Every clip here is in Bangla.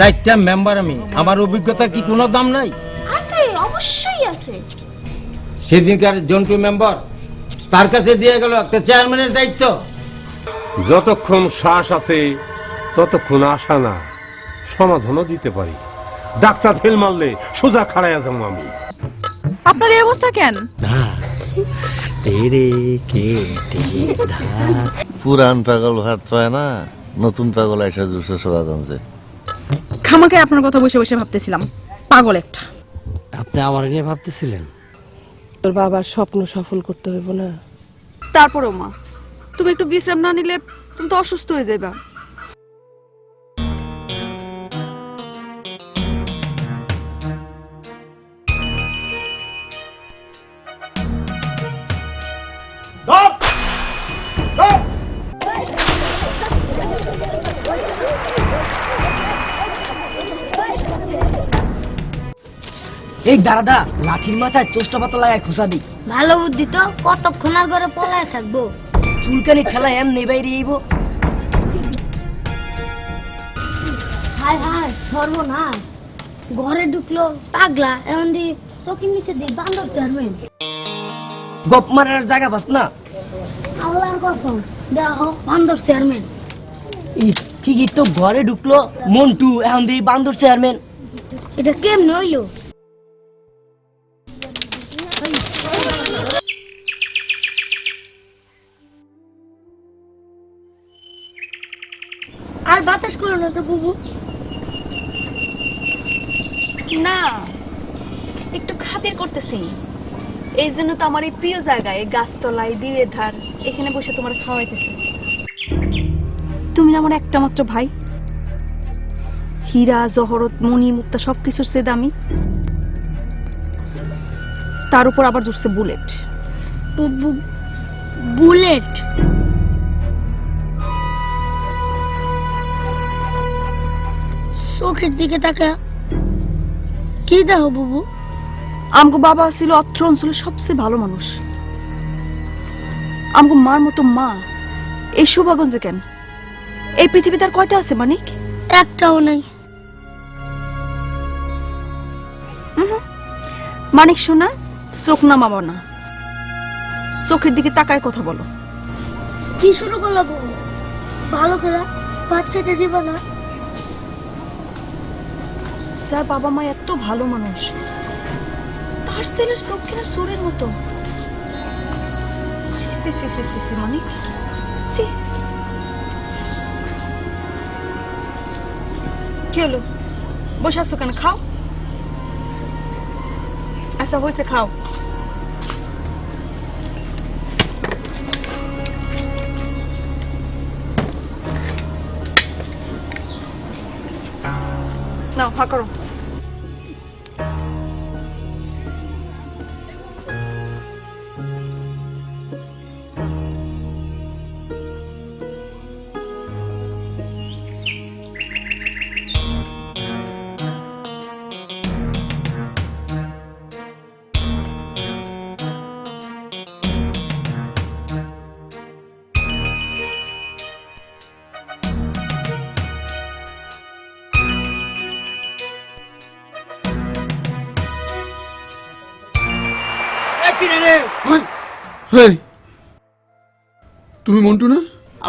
চারটা মেম্বার আমি। আমার অভিজ্ঞতা কি কোনো দাম নাই? আছে অবশ্যই আছে। সেদিনকার জন্টু মেম্বার তার কাছে দিয়ে গেল একটা চেয়ারম্যানের দায়িত্ব। যতক্ষণ শ্বাস আছে ততক্ষণ আশা না সমাধানও দিতে পারি। ডাক্তার ফেল মারলে সোজা খাড়াইয়া যাব আমি। আপনার এই অবস্থা কেন? তেরে কে পুরান পাগল ভাত পায় না নতুন পাগল এসে জুসে শোভাগঞ্জে খামাকে আপনার কথা বসে বসে ভাবতেছিলাম। পাগল একটা। আপনি আমার নিয়ে ভাবতেছিলেন? তোর বাবার স্বপ্ন সফল করতে হইব না। তারপরও মা তুমি একটু বিশ্রাম না নিলে তুমি তো অসুস্থ হয়ে যাইবা। এই দাদা লাঠির মাথায় চোষ্টা পাতা লাগায় খুসা দি। ভালো বুদ্ধি তো কতক্ষণ আর ঘরে পলায় থাকব? চুলকানি ঠেলা এম নেই বাইরে আইব। হায় হায় সর্বনাশ। ঘরে ঢুকলো পাগলা এমন দি চকির নিচে দিয়ে বান্দর চেয়ারম্যান গপ মারার জায়গা পাস না। আল্লাহর কসম দেখো বান্দর চেয়ারম্যান ই ঠিকই তো ঘরে ঢুকলো মন্টু এখন দিয়ে বান্দর চেয়ারম্যান এটা কেমনে হইল? করো না তো, বুবু। না, একটু খাতির করতেছি। এই জন্য তো আমার এই প্রিয় জায়গায় গাছতলায় দিয়ে ধার, এখানে বসে তোমার খাওয়াইতেছি। তুমি আমার একটা মাত্র ভাই। হীরা, জহরত মণি মুক্তা, সবকিছুর সে দামি। তার উপর আবার জুড়ছে বুলেট। বুলেট? চোখের দিকে তাকা। কি দেখো বুবু? আমগো বাবা ছিল অত্র অঞ্চলের সবচেয়ে ভালো মানুষ। আমগো মার মতো মা। এই শুভাগঞ্জে কেন? এই পৃথিবীতে আর কয়টা আছে মানিক? একটাও নাই। মানিক শোনা চোখ নামাবো না। চোখের দিকে তাকায় কথা বলো। কি শুরু করল বুবু? ভালো করে ভাত খেতে দিব না? স্যার বাবা মা এত ভালো মানুষ। তার ছেলের চোখ কিনা সুরের মতো। সি, সি, সি, সি, সি, সি। কি হলো? বসে আসো কেন? খাও। আচ্ছা হয়েছে খাও। নাও হা করো হেই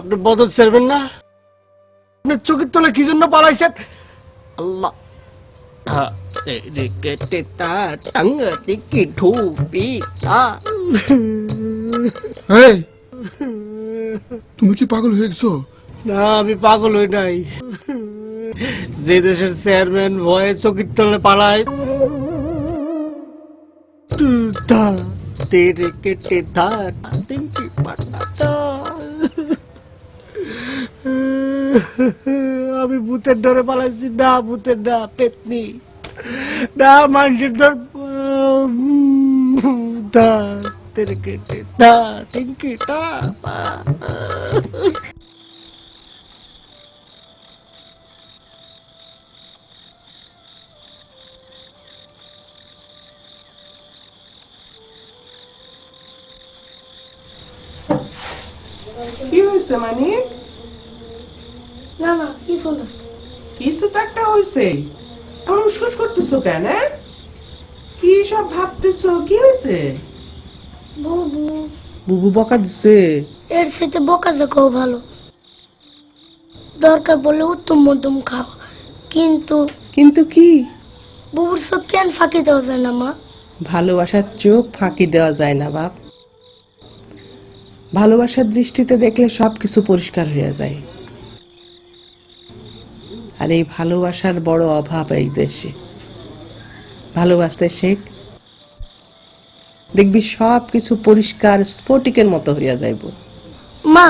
আপনি বদল ছাড়বেন না। আপনি চোখের তলে কি জন্য পালাইছেন? আল্লাহ। কেটে তা টাঙ্গ দিকে ঢুপি তা। হেই তুমি কি পাগল হয়ে গেছো? না আমি পাগল হই নাই। যে দেশের চেয়ারম্যান ভয়ে চকির তলে পালায় তা তেরে কেটে তা তিনটি পাটা আমি ভূতের ডরে পালাইছি। না, ভূতের না, পেতনি। না, মানুষের ডর তা তেরে কেটে তা তিনটি টা কি হয়েছে, মানিক? না না কিছু না। কিছু তো একটা হয়েছে এমন উসকুস করতেছো কেন হ্যাঁ? কি সব ভাবতেছো? কি হয়েছে বুবু। বুবু বকা দিছে। এর সাথে বকা দেখাও ভালো। দরকার বলে উত্তম মধ্যম খাও। কিন্তু কিন্তু কি? বুবুর সব কেন ফাঁকি দেওয়া যায় না মা? ভালোবাসার চোখ ফাঁকি দেওয়া যায় না বাপ। ভালোবাসার দৃষ্টিতে দেখলে সব কিছু পরিষ্কার হয়ে যায়। আর এই ভালোবাসার বড় অভাব এই দেশে। ভালোবাসতে শেখ। দেখবি সব কিছু পরিষ্কার স্ফটিকের মতো হইয়া যাইব। মা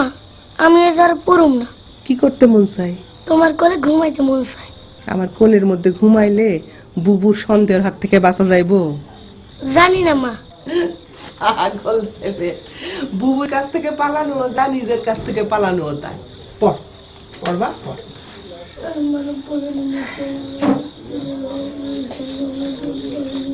আমি যার পড়ুম না। কি করতে মন চাই তোমার করে ঘুমাইতে মন চাই আমার কোলের মধ্যে ঘুমাইলে বুবুর সন্দেহের হাত থেকে বাঁচা যাইব। জানি না মা। পাগল ছেলে। বুবুর কাছ থেকে পালানো যা নিজের কাছ থেকে পালানো তাই। পড়। পড়বা? পড়। কি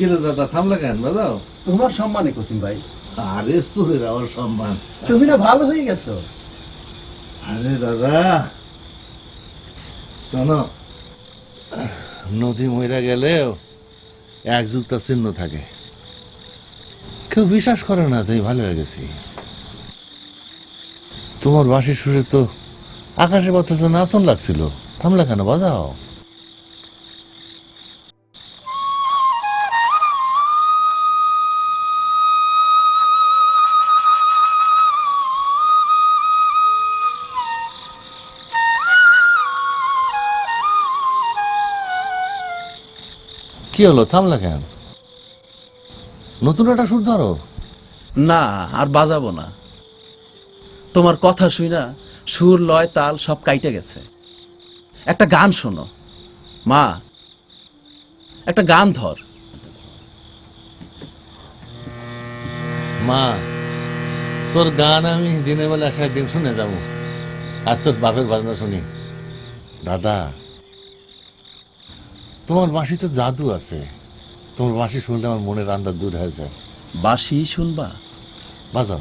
রে দাদা থামলা কেন? বাজাও। তোমার সম্মানে কসিম ভাই। আরে সুরের আমার সম্মান। তুমি না ভালো হয়ে গেছো। আরে দাদা শোনো নদী মইরা গেলেও এক যুগটা চিহ্ন থাকে। কেউ বিশ্বাস করে না যে ভালো হয়ে গেছি। তোমার বাঁশির সুরে তো আকাশে বাতাসে নাচন লাগছিল। থামলা কেন? বাজাও। কি হলো? থামলা কেন? নতুন একটা সুর ধরো। না আর বাজাবো না। তোমার কথা শুই না সুর লয় তাল সব কাইটে গেছে। একটা গান শোনো। মা একটা গান ধর। মা তোর গান আমি দিনের বেলা দিন শুনে যাব। আজ তোর বাপের বাজনা শুনি। দাদা তোমার বাঁশি তো জাদু আছে। তোমার বাঁশি শুনলে আমার মনের আন্দার দূর হয়ে যায়। বাঁশি শুনবা? বাজাও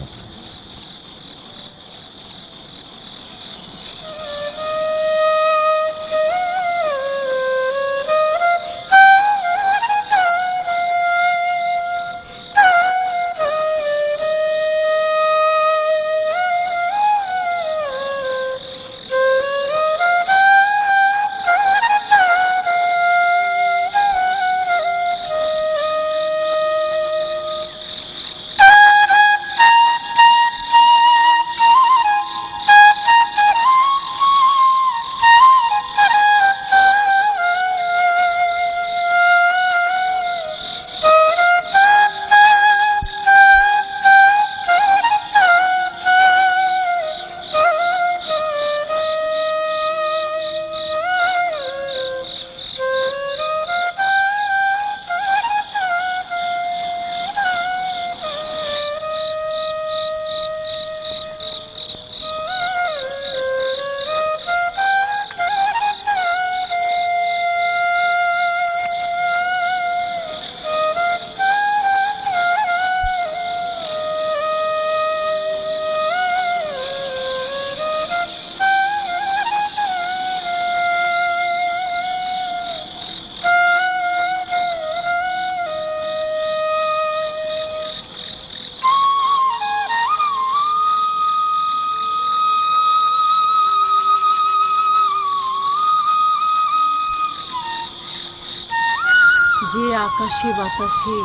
আকাশে বাতাসে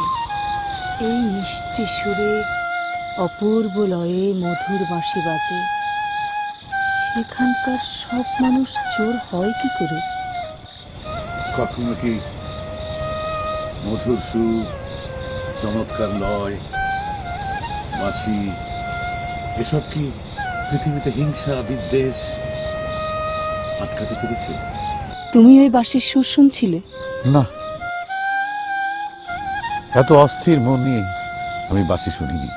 এই মিষ্টি সুরে অপূর্ব লয়ে মধুর বাঁশি বাজে। সেখানকার সব মানুষ চোর হয় কি করে? কখনো কি মধুর সুর চমৎকার লয় বাঁশি এসব কি পৃথিবীতে হিংসা বিদ্বেষ আটকাতে পেরেছে? তুমি ওই বাঁশির সুর শুনছিলে? না। এত অস্থির মন নিয়ে আমি বাসি শুনিনি।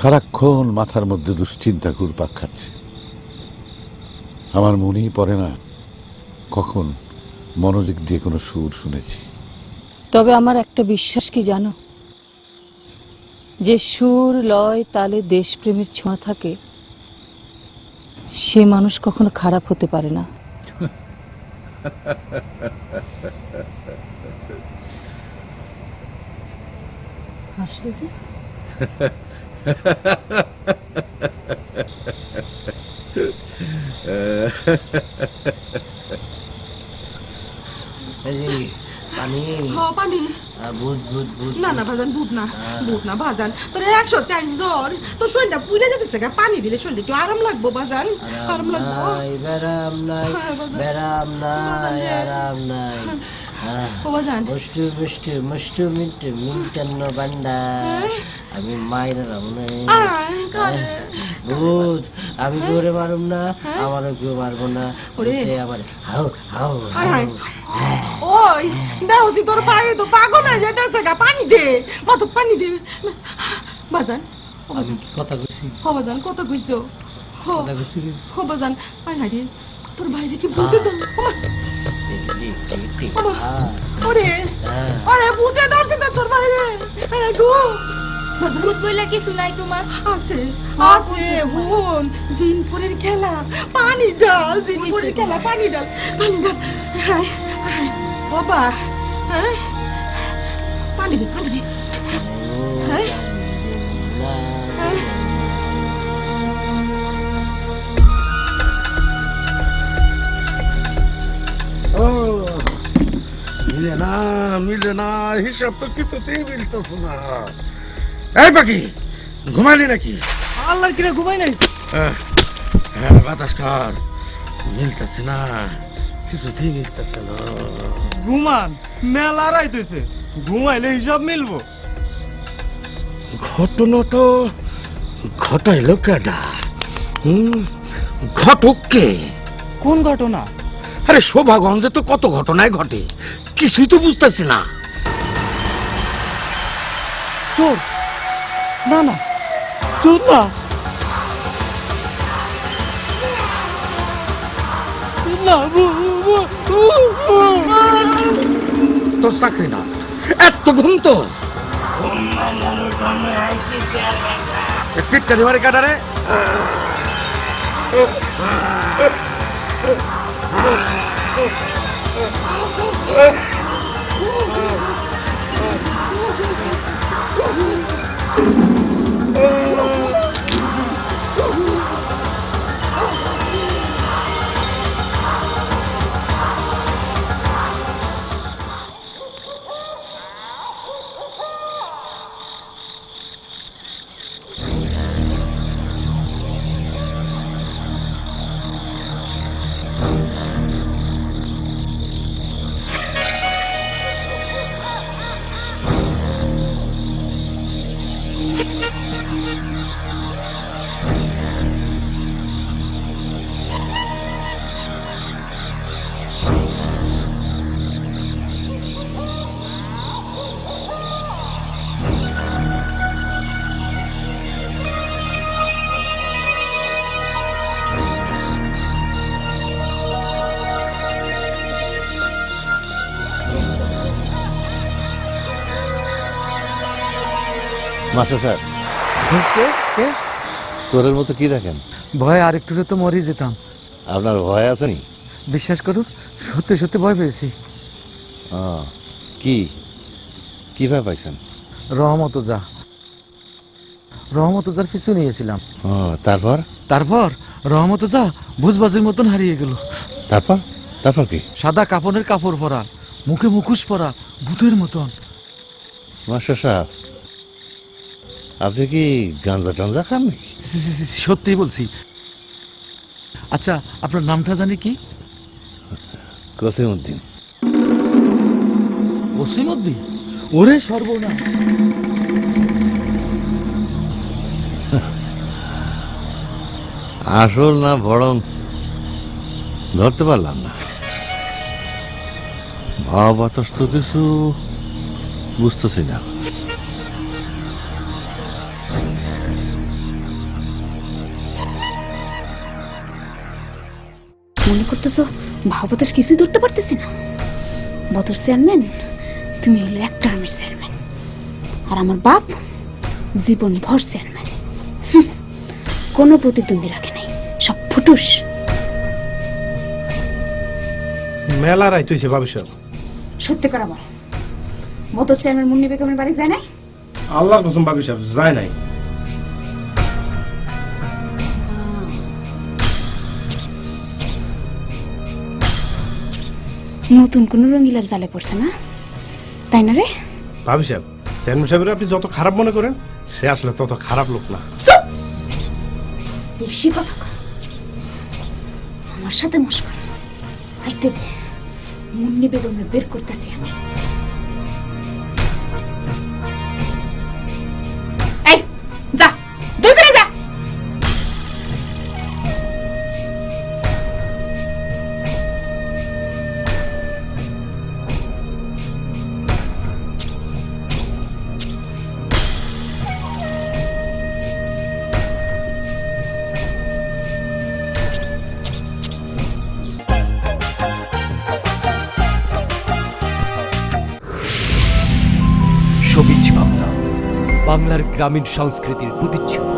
সারাক্ষণ মাথার মধ্যে দুশ্চিন্তা ঘুরপাক খাচ্ছে। আমার মনেই পড়ে না কখন মনোযোগ দিয়ে কোনো সুর শুনেছি। তবে আমার একটা বিশ্বাস কি জানো? যে সুর, লয়, তালে দেশপ্রেমের ছোঁয়া থাকে, সে মানুষ কখনো খারাপ হতে পারে না। হাসলে যে? পানি। হ পানি। ভূত ভূত ভূত। না না ভাজান ভূত না ভূত না ভাজান। তোর একশো চার জ্বর তোর শরীরটা পুড়ে যেতেছে গা পানি দিলে শরীরটা একটু আরাম লাগবো ভাজান। আরাম লাগবো। বেরাম নাই হ্যাঁ। বেরাম নাই আরাম নাই। ও ভাজান মুষ্টু মুষ্টু মুষ্টু মিন্টু মিন্টান্ন বান্ডার আমি মায়ের কারে। ভূত আমি দৌড়ে মারুম না আমারও কেউ মারবো না। আমার হাও হাও। ওই দেওসি তোর পায়ে তো পাগল হয়ে যেতেছে গা পানি দে। মাথা পানি দে। বাজান। কথা কইছি। ও বাজান কইছো। হো। কথা কইছি। রে? বাজান আয় হাই তোর বাইরে কি ভূতে তো ওরে। ওরে ভূতে ধরছে তো তোর বাইরে আয় গো। ভূত বইলা কিছু নাই তোমার। আছে আছে বোন জিনপুরের খেলা। পানি ডাল জিনপুরের খেলা পানি ডাল পানি ডাল। বাবা হ্যাঁ? পানি দে পানি দে। মিলে না হিসাব তো কিছুতেই মিলতেছে না। এই পাখি ঘুমালি নাকি? আল্লাহ কিরে ঘুমাই নাই? হ্যাঁ বাতাস কর। মিলতেছে না কিছুতেই মিলতেছে না। ঘুমান মেলা রাইতেছে ঘুমাইলে হিসাব মিলবো। ঘটনা তো ঘটাইল কেডা? হুম ঘটক কে? কোন ঘটনা? আরে শোভাগঞ্জে তো কত ঘটনায় ঘটে। কিছুই তো বুঝতেছি না। চোর। না না চোর না। তোর চাকরি না। এত ঘুম তোর টিটকারি মারে কাটারে। Ah! Master sir. চোরের মতো কি দেখেন? ভয় আরেকটু তো মরে যেতাম। আপনার ভয় আছে নি? বিশ্বাস করুন সত্যি সত্যি ভয় পেয়েছি। কি? কীভাবে পাইছেন? রহমত যা রহমত যার পিছু নিয়েছিলাম। তারপর? তারপর রহমত যা ভুজবাজির মতন হারিয়ে গেল। তারপর? তারপর কি? সাদা কাপড়ের কাপড় পরা মুখে মুখোশ পরা ভূতের মতন। মাস্টার সাহেব আপনি কি গাঞ্জা টাঞ্জা খান নাকি? সত্যি বলছি। আচ্ছা আপনার নামটা জানি কি? কসিমুদ্দিন ওসিমুদ্দিন ওরে সর্বনাশ। আসল না বরং ধরতে পারলাম না। ভাব বাতাস তো কিছু বুঝতেছি না। মনে করতেছো ভাবতাস কিছুই ধরতে পারতেছি না? বদর চেয়ারম্যান তুমি হলো এক টার্মের চেয়ারম্যান। আর আমার বাপ জীবন ভর চেয়ারম্যান কোনো প্রতিদ্বন্দ্বী রাখে নাই সব ফুটুস। মেলা রাইত হয়েছে ভবিষ্যৎ। সত্যি করে বল। বদর চেয়ারম্যান মুন্নি বেগমের বাড়ি যায় নাই? আল্লাহর কসম ভবিষ্যৎ যায় নাই। নতুন কোনো রঙিলার জালে পড়ছে না? তাই না রে? ভাবি সাহেব চেয়ারম্যান সাহেবের আপনি যত খারাপ মনে করেন সে আসলে তত খারাপ লোক না। বেশি কথা আমার সাথে মস্কর আইতে দে। মুন্নি বেগমে বের করতেছি আমি। বাংলার গ্রামীণ সংস্কৃতির প্রতিচ্ছবি।